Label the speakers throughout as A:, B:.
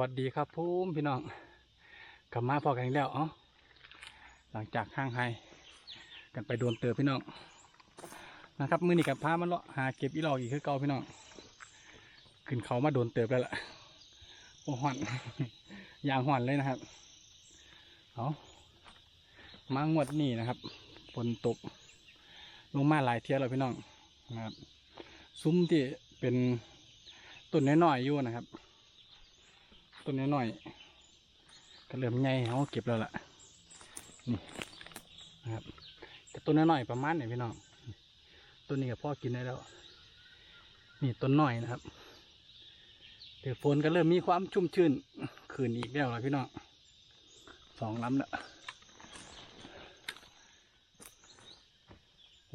A: วัสดีครับภูมิพี่น้องกลับมาพอกันอีกแล้วเอ้าหลังจากข้างไฮกันไปโดนเตือพี่น้องนะครับมือนี้กับพามันเลาะหาเก็บอีหลอกอีกคือเก่าพี่น้องขึ้นเขามาโดนเติบแล้วล่ะโอ้หอนยางหอนเลยนะครับเอามางวดนี้นะครับฝนตก ลงมาหลายเที่ยแล้วพี่น้องนะครับ ซุ้มที่เป็นต้นน้อยๆอยู่นะครับ ต้นน้อยๆก็เริ่มใหญ่เขาเก็บแล้วล่ะนี่นะครับแต่ต้นน้อยๆประมาณนี้พี่น้องต้นนี้ก็พ่อกินได้แล้ว นี่ต้นน้อยนะครับเดี๋ยวฝนก็เริ่มมีความชุ่มชื้นคืนอีกแล้วล่ะพี่น้องสองลำแล้ว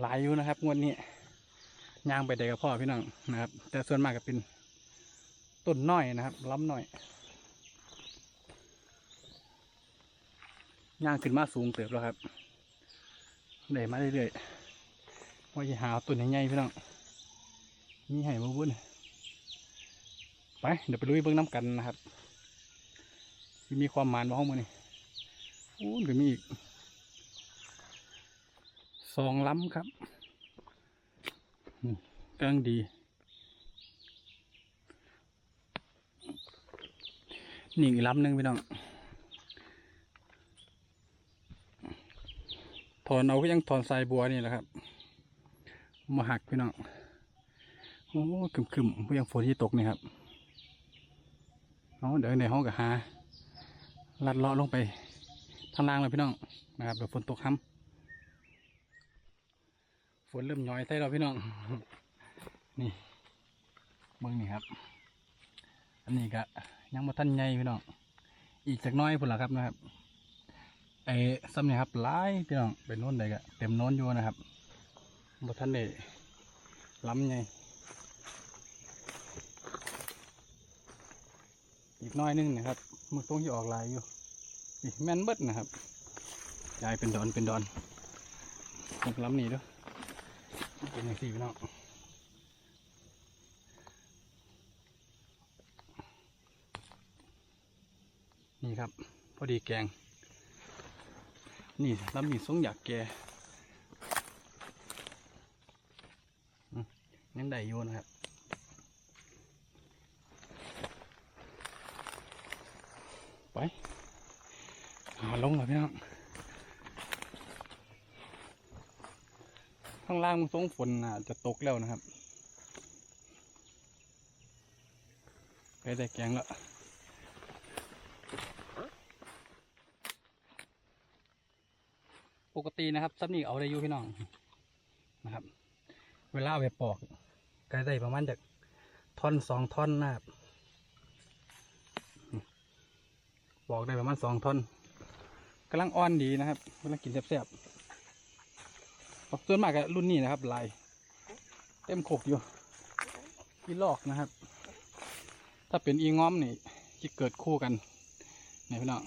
A: หลายอยู่นะครับงวดนี้ย่างไปได้กับพ่อพี่น้องนะครับ แต่ส่วนมากก็เป็นต้นน้อยนะครับลำน้อย ย่างขึ้นมาสูงเติบแล้วครับเดยมาเรื่อยๆว่าจะหาตัวใหญ่ๆพี่น้องมีไห่มาวุ้นไป เดี๋ยวไปลุยเบื้องน้ำกันนะครับมีความหมานว่างมือนี่อู้เดี๋ยวมีอีกสองล้ำครับกำลังดีนี่อีกล้ำหนึ่งพี่น้อง ถอนเอาก็ยังถอนสายบัวนี่แหละครับ มาหักพี่น้อง โอ้คึมคึมก็ยังฝนที่ตกนี่ครับเอาเดี๋ยวในห้องกับหา ลัดเลาะลงไปทางล่างเลยพี่น้องนะครับเดี๋ยวฝนตกค่ำฝนเริ่มย้อยใส่เราพี่น้อง นี่เบิ้งนี่ครับ อันนี้ก็ยังมาทันใหญ่พี่น้อง อีกจากน้อยพุ่นละครับนะครับ ไอ้ซ้ำเนี่ยครับหลายพี่น้องเป็นโน้นเลยก็เต็มโน้นอยู่นะครับบ่ทันได้ล้ำไงอีกน้อยนึงนะครับมันต้องที่ออกลายอยู่อีแม่นเบิดนะครับยายเป็นดอนเป็นดอนต้องล้ำนี่ด้วยเป็นอย่างสี่พี่น้องนี่ครับ พอดีแกง นี่ลำมีทรงอยากแกอืมยังได้อยู่นะครับไปหาลงเลยพี่น้องข้างล่างมันทรงฝนน่าจะตกแล้วนะครับไปได้แกงแล้ว ปกตินะครับซับนี่เอาได้อยู่พี่น้องนะครับ เวลาเอาไปปอกก็ได้ประมาณจากท่อนสองท่อนนะครับปอกได้ประมาณสองท่อนกำลังอ่อนดีนะครับกำลังกินแซ่บๆปอกส่วนมากกับรุ่นนี้นะครับลายเต็มขกอยู่อีลอกนะครับ ถ้าเป็นอีง้อมนี่จะเกิดคู่กันเนี่ยพี่น้อง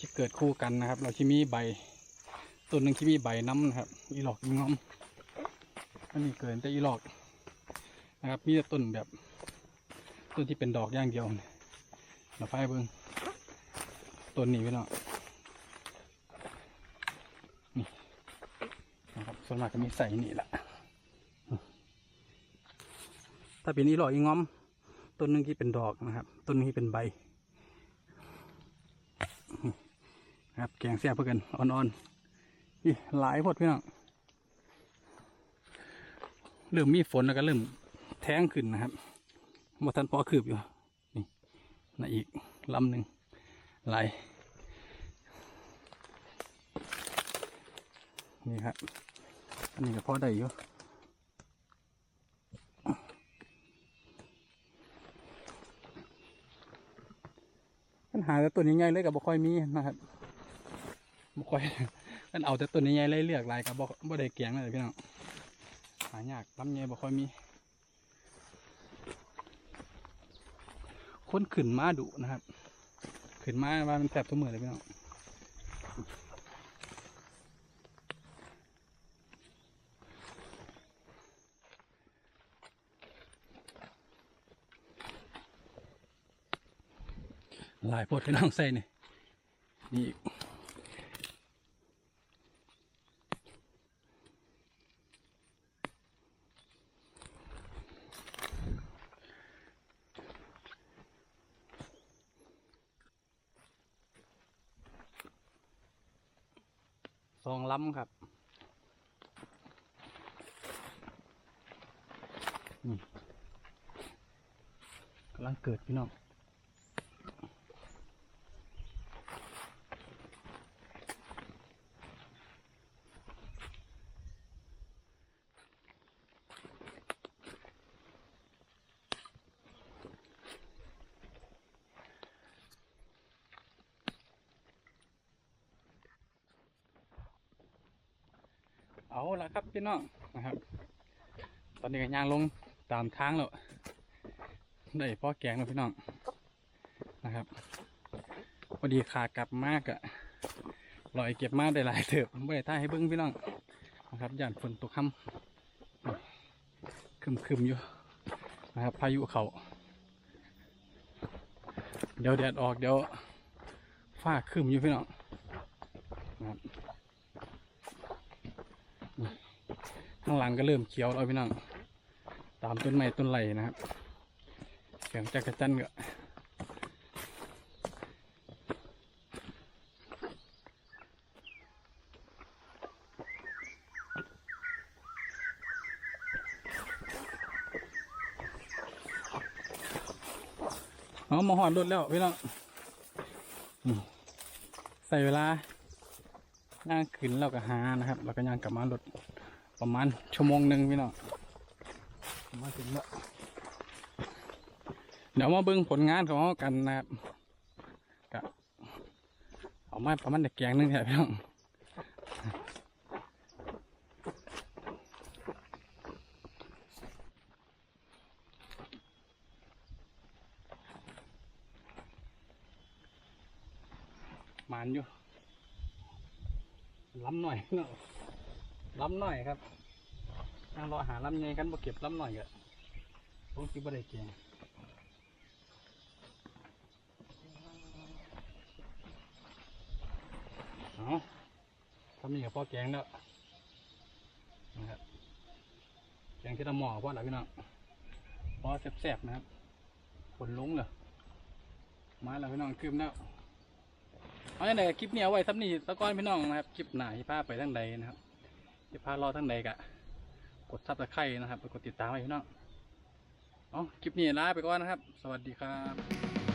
A: จะเกิดคู่กันนะครับ เราจะมีใบ ต้นหนึ่งที่มีใบน้ำนะครับ อีหลอกอีงอมอันนี้เกินแต่อีหลอกนะครับ มีแต่ต้นแบบต้นที่เป็นดอกอย่างเดียวเนี่ยเราไฟเบิ้งต้นนี้พี่น้องนี่นะครับส่วนมากก็มีใส่นี่แหละถ้าเป็นอีหลอกอีงอมต้นหนึ่งที่เป็นดอกนะครับต้นนึงที่เป็นใบครับแกงแซ่บเพื่อกันอ่อนๆ หลายพดพี่น้องเริ่มมีฝนแล้วก็เริ่มแท้งขึ้นนะครับมาทันพอคืบอยู่นี่นะอีกลำหนึ่งหลายนี่ครับอันนี้ก็พอได้อยู่ปัญหาตัวนี้ใหญ่เลยกับบ่ค่อยมีนะครับ บ่ค่อยมันเอาแต่ตัวนี้ใหญ่เลยเลือกลายกับบ่บ่ได้เกียงเลยพี่น้องหายากลำใหญ่บ่ค่อยมี คนขึ้นมาดุนะครับ ขึ้นมาว่ามันแสบทุกมือเลยพี่น้องหลายโพดพี่น้องใส่นี่นี่อีก สองล้ำครับกำลังเกิดพี่น้อง เอาละครับพี่น้องนะครับ ตอนนี้ก็ย่างลงตามทางแล้วได้พ่อแกงแล้วพี่น้องนะครับพอดีขากลับมากอะลอยเก็บมากได้หลายเถิบไม่ได้ท่าให้เบิ้งพี่น้องนะครับย่านฝนตกค่ำคึมคึมอยู่นะครับ พายุเขาเดี๋ยวแดดออกเดี๋ยวฟ้าคึมอยู่พี่น้องนะครับ ข้างหลังก็เริ่มเขียวแล้วพี่น้องตามต้นไม้ต้นไหลนะครับเสียงจักรจันก็เอามาหอดรถแล้วพี่น้องใส่เวลาย่างขึ้นแล้วก็หานะครับแล้วก็ย่างกลับมารถ ประมาณชั่วโมงหนึ่งพี่น้องมาถึงแล้วเดี๋ยวมาเบิ่งผลงานของเรากันนะครับกะเอามาประมาณเด็กแกงหนึงแหละพี่น้องมานอยู่ล้ำหน่อยเนาะ ล้ำหน่อยครับนั่งรอหาล้ำใหญ่กันบ่เก็บล้ำหน่อยก็ผมคิดบ่าได้เก่งเอาทำนี่กับพ่อแกงแล้วนะครับแกงที่ตะหม้อพ่อหลับพี่น้องพ่อแซ่บๆนะครับผลล้งเลยมาแล้วพี่น้องคืมแล้วเอาอย่างไรคลิปนี้เอาไว้ซ้ำนี่ตะก้อนพี่น้องนะครับ คลิปหนาที่พาไปทางใดนะครับ จะพารอทั้งใดกะ กดซับสไคร่นะครับกดติดตามไว้พี่น้องเอคลิปนี้ลาไปก่อนนะครับ สวัสดีครับ